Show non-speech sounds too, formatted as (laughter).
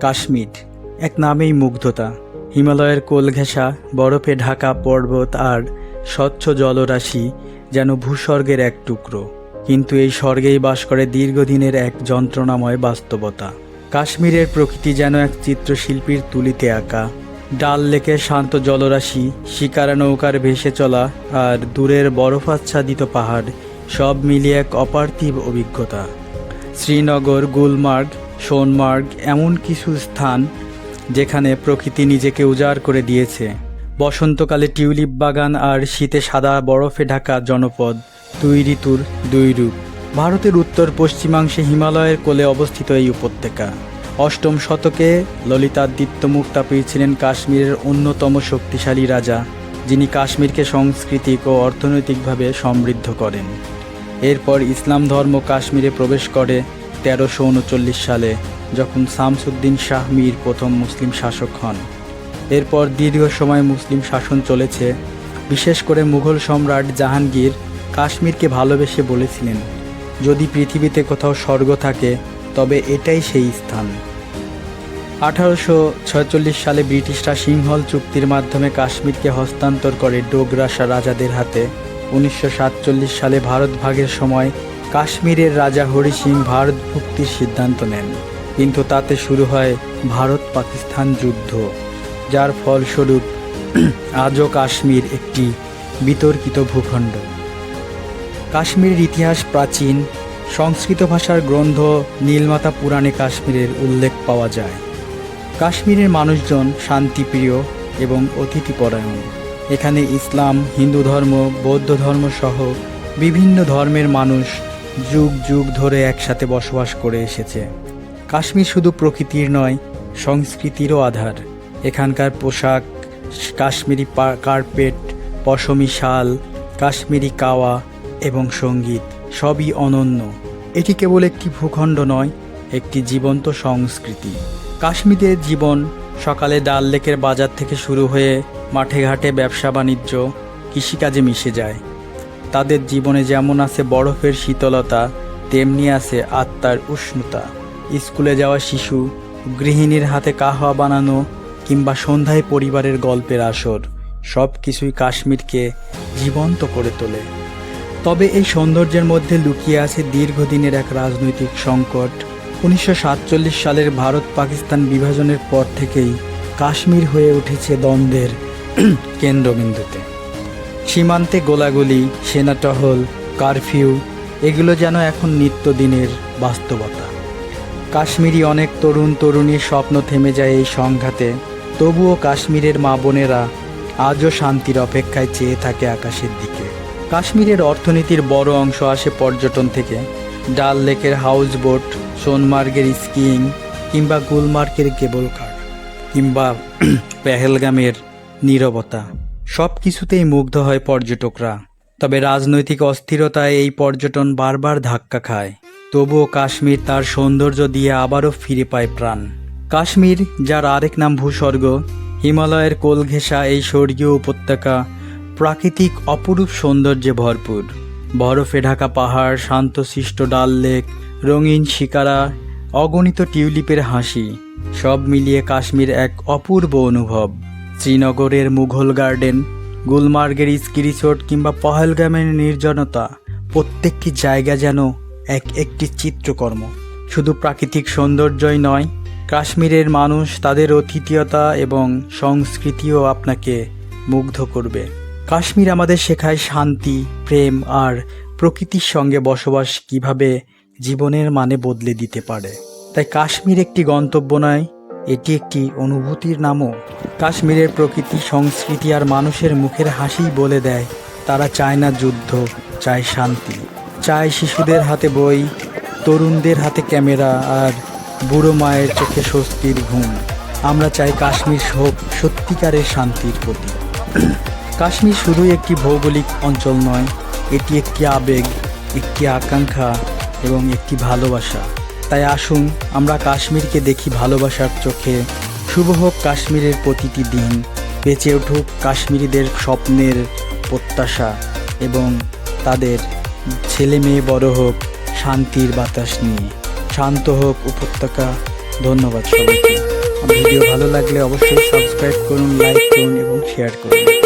কাশ্মীর, এক নামেই মুগ্ধতা। হিমালয়ের কোল ঘেঁষা বরফে ঢাকা পর্বত আর স্বচ্ছ জলরাশি যেন ভূস্বর্গের এক টুকরো। কিন্তু এই স্বর্গেই বাস করে দীর্ঘদিনের এক যন্ত্রণাময় বাস্তবতা। কাশ্মীরের প্রকৃতি যেন এক চিত্রশিল্পীর তুলিতে আঁকা। ডাল লেকের শান্ত জলরাশি, শিকারা নৌকার ভেসে চলা আর দূরের বরফাচ্ছাদিত পাহাড় সব মিলিয়ে এক অপার্থিব অভিজ্ঞতা। শ্রীনগর গুলমার্গ সোনমার্গ এমন কিছু স্থান যেখানে প্রকৃতি নিজেকে উজাড় করে দিয়েছে। বসন্তকালে টিউলিপ বাগান আর শীতে সাদা বরফে ঢাকা জনপদ, দুই ঋতুর দুই রূপ। ভারতের উত্তর পশ্চিমাংশে হিমালয়ের কোলে অবস্থিত এই উপত্যকা। অষ্টম শতকে ললিতাদিত্য মুক্তাপীর ছিলেন কাশ্মীরের অন্যতম শক্তিশালী রাজা, যিনি কাশ্মীরকে সাংস্কৃতিক ও অর্থনৈতিকভাবে সমৃদ্ধ করেন। এরপর ইসলাম ধর্ম কাশ্মীরে প্রবেশ করে তেরোশো উনচল্লিশ সালে যখন শামসুদ্দিন শাহ মীর প্রথম মুসলিম শাসক হন। এরপর দীর্ঘ সময় মুসলিম শাসন চলেছে। বিশেষ করে মুঘল সম্রাট জাহাঙ্গীর কাশ্মীরকে ভালোবেসে বলেছিলেন, যদি পৃথিবীতে কোথাও স্বর্গ থাকে, তবে এটাই সেই স্থান। আঠারোশো ছয়চল্লিশ সালে ব্রিটিশরা সিংহল চুক্তির মাধ্যমে কাশ্মীরকে হস্তান্তর করে ডোগরাসা রাজাদের হাতে। উনিশশো সাতচল্লিশ সালে ভারত ভাগের সময় কাশ্মীরের রাজা হরি সিং ভারত মুক্তির সিদ্ধান্ত নেন। কিন্তু তাতে শুরু হয় ভারত পাকিস্তান যুদ্ধ, যার ফলস্বরূপ আজও কাশ্মীর একটি বিতর্কিত ভূখণ্ড। কাশ্মীরের ইতিহাস প্রাচীন, সংস্কৃত ভাষার গ্রন্থ নীলমাতা পুরাণে কাশ্মীরের উল্লেখ পাওয়া যায়। কাশ্মীরের মানুষজন শান্তিপ্রিয় এবং অতিথিপরায়ণ। এখানে ইসলাম, হিন্দু ধর্ম, বৌদ্ধ ধর্ম সহ বিভিন্ন ধর্মের মানুষ যুগ যুগ ধরে একসাথে বসবাস করে এসেছে। কাশ্মীর শুধু প্রকৃতির নয়, সংস্কৃতিরও আধার। এখানকার পোশাক, কাশ্মীরি কার্পেট, পশমি শাল, কাশ্মীরি কাওয়া এবং সংগীত সবই অনন্য। এটি কেবল একটি ভূখণ্ড নয়, একটি জীবন্ত সংস্কৃতি। কাশ্মীরের জীবন সকালে ডাল লেকের বাজার থেকে শুরু হয়ে মাঠে ঘাটে ব্যবসা বাণিজ্য কৃষিকাজে মিশে যায়। তাদের জীবনে যেমন আছে বরফের শীতলতা, তেমনি আছে আত্মার উষ্ণতা। স্কুলে যাওয়া শিশু, গৃহিণীর হাতে কাহওয়া বানানো, কিংবা সন্ধ্যায় পরিবারের গল্পের আসর সব কিছুই কাশ্মীরকে জীবন্ত করে তোলে। তবে এই সৌন্দর্যের মধ্যে লুকিয়ে আছে দীর্ঘদিনের এক রাজনৈতিক সংকট। উনিশশো সাতচল্লিশ সালের ভারত পাকিস্তান বিভাজনের পর থেকেই কাশ্মীর হয়ে উঠেছে দ্বন্দ্বের (clears throat) কেন্দ্রবিন্দুতে। সীমান্তে গোলাগুলি, সেনা টহল, কারফিউ, এগুলো যেন এখন নিত্যদিনের বাস্তবতা। কাশ্মীরি অনেক তরুণ তরুণীর স্বপ্ন থেমে যায় এই সংঘাতে, তবুও কাশ্মীরের মা বোনেরা আজও শান্তির অপেক্ষায় চেয়ে থাকে আকাশের দিকে। কাশ্মীরের অর্থনীতির বড় অংশ আসে পর্যটন থেকে। ডাল লেকের হাউস বোট, সোনমার্গের স্কিইং, কিংবা গুলমার্গের কেবল কার কিংবা (clears throat) পেহেলগামের নীরবতা। সব কিছুতেই মুগ্ধ হয় পর্যটকরা। তবে রাজনৈতিক অস্থিরতায় এই পর্যটন বারবার ধাক্কা খায়। তবুও কাশ্মীর তার সৌন্দর্য দিয়ে আবারও ফিরে পায় প্রাণ। কাশ্মীর, যার আরেক নাম ভূস্বর্গ, হিমালয়ের কোল ঘেঁষা এই স্বর্গীয় উপত্যকা, প্রাকৃতিক অপরূপ সৌন্দর্যে ভরপুর। বরফে ঢাকা পাহাড়, শান্তশিষ্ট ডাল লেক, রঙিন শিকারা, অগণিত টিউলিপের হাসি, সব মিলিয়ে কাশ্মীর এক অপূর্ব অনুভব। শ্রীনগরের মুঘল গার্ডেন, গুলমার্গের রিসোর্ট কিংবা পহেলগামের নির্জনতা, প্রত্যেকটি জায়গা যেন এক একটি চিত্রকর্ম। শুধু প্রাকৃতিক সৌন্দর্যই নয়, কাশ্মীরের মানুষ তাদের অতিথিয়তা এবং সংস্কৃতিও আপনাকে মুগ্ধ করবে। কাশ্মীর আমাদের শেখায় শান্তি, প্রেম আর প্রকৃতির সঙ্গে বসবাস কীভাবে জীবনের মানে বদলে দিতে পারে। তাই কাশ্মীর একটি গন্তব্য নয় এটি একটি অনুভূতির নামও। কাশ্মীরের প্রকৃতি, সংস্কৃতি আর মানুষের মুখের হাসিই বলে দেয়, তারা চায় না যুদ্ধ, চায় শান্তি। চায় শিশুদের হাতে বই, তরুণদের হাতে ক্যামেরা আর বুড়ো মায়ের চোখে স্বস্তির ঘুম। আমরা চাই কাশ্মীর হোক সত্যিকারের শান্তির প্রতীক। কাশ্মীর শুধুই একটি ভৌগোলিক অঞ্চল নয়, এটি একটি আবেগ, একটি আকাঙ্ক্ষা এবং একটি ভালোবাসা। তাই আসুন, আমরা কাশ্মীরকে দেখি ভালোবাসার চোখে। শুভ হোক কাশ্মীরের প্রতিটি দিন। বেঁচে উঠুক কাশ্মীরিদের স্বপ্নের প্রত্যাশা এবং তাদের ছেলে মেয়ে বড় হোক শান্তির বাতাস নিয়ে। শান্ত হোক উপত্যকা। ধন্যবাদ সবাইকে। ভিডিও ভালো লাগলে অবশ্যই সাবস্ক্রাইব করুন, লাইক করুন এবং শেয়ার করুন।